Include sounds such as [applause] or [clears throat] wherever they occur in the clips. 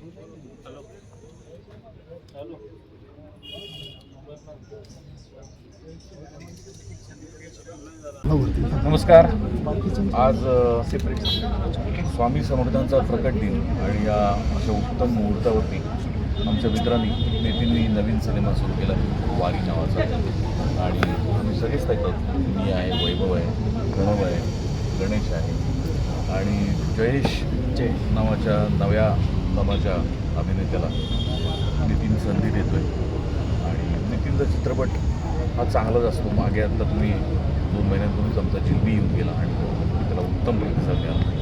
Hello नमस्कार. आज स्वामी समर्थांचा प्रकट दिन आणि या अशा उत्तम मुहूर्तावरती आमच्या मित्रांनी नितीननी नवीन सिनेमा सुरू केला वारी नावाचा. आणि आम्ही सगळेच त्याच्यात मी आहे वैभव आहे प्रणव आहे गणेश आहे. आणि जयेश जय नावाच्या नव्या नावाच्या अभिनेत्याला नितीन संधी देतोय. आणि नितीनचा चित्रपट हा चांगलाच असतो. मागे आता तुम्ही दोन महिन्यांपूर्वीच आमचा जिलबी येऊन गेला आणि तो त्याला उत्तम प्रतिसाद मिळाला.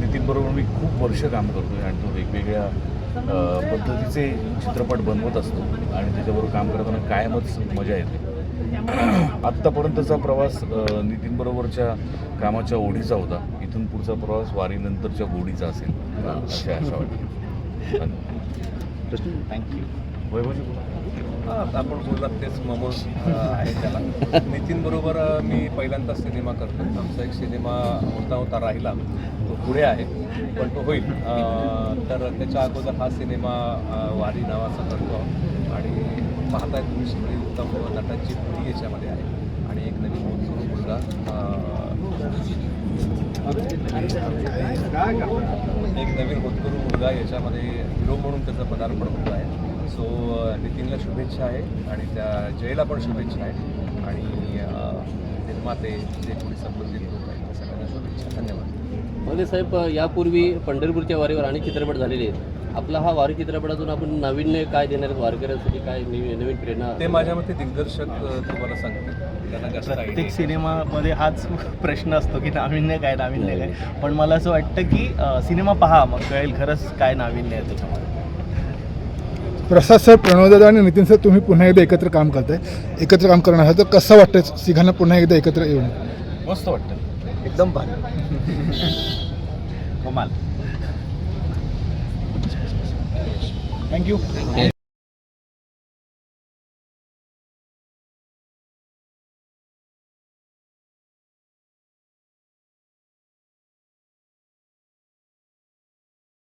नितीनबरोबर मी खूप वर्ष काम करतो आहे आणि तो वेगवेगळ्या पद्धतीचे चित्रपट बनवत असतो आणि त्याच्याबरोबर काम करताना कायमच मजा येते. [clears throat] आत्तापर्यंतचा प्रवास नितीनबरोबरच्या कामाच्या ओढीचा होता. इथून पुढचा प्रवास वारीनंतरच्या गोडीचा असेल. अशा आशा वाटते. थँक्यू. हा, आपण बोललात तेच ममोल अ, आहे त्याला. नितीन बरोबर मी पहिल्यांदा सिनेमा करतो आमचा एक सिनेमा होता होता राहिला. तो पुढे आहे पण तो होईल. तर त्याच्या अगोदर हा सिनेमा वारी नावाचा करतो. आणि पाहताय तुम्ही सगळी उत्तम नटांची पिढी याच्यामध्ये आहे. आणि एक नवीन होतकरू एक नवीन होतकरू मुलगा याच्यामध्ये हिरो म्हणून त्याचं पदार्पण होत आहे. सो नितीनला शुभेच्छा आहे आणि त्या जयला पण शुभेच्छा आहे. आणि निर्माते जे कोणी संबंधित लोक आहेत त्या सगळ्यांना शुभेच्छा. धन्यवाद. मध्ये साहेब यापूर्वी पंढरपूरच्या वारीवर अनेक चित्रपट झालेले आहेत. आपला हा वारी चित्रपटातून आपण नाविन्य काय देणार आहेत वारकऱ्यांसाठी? काय नवीन नवीन प्रेरणा? ते माझ्या मते दिग्दर्शक तुम्हाला सांगतील. त्यांना जास्त idea प्रत्येक. सिनेमामध्ये हाच [laughs] प्रश्न असतो की नाविन्य काय नाविन्य काय. पण मला असं वाटतं की सिनेमा पहा मग कळेल खरंच काय नाविन्य आहे त्याच्यामध्ये. प्रसाद सर प्रणवदादा आणि नितीन सर तुम्ही पुन्हा एकदा एकत्र काम करताय. एकत्र काम करणार आहात तर कसं वाटतं तिघांना पुन्हा एकदा एकत्र येऊन? मस्त वाटतं. एकदम भारी. [laughs] कमाल. थँक्यू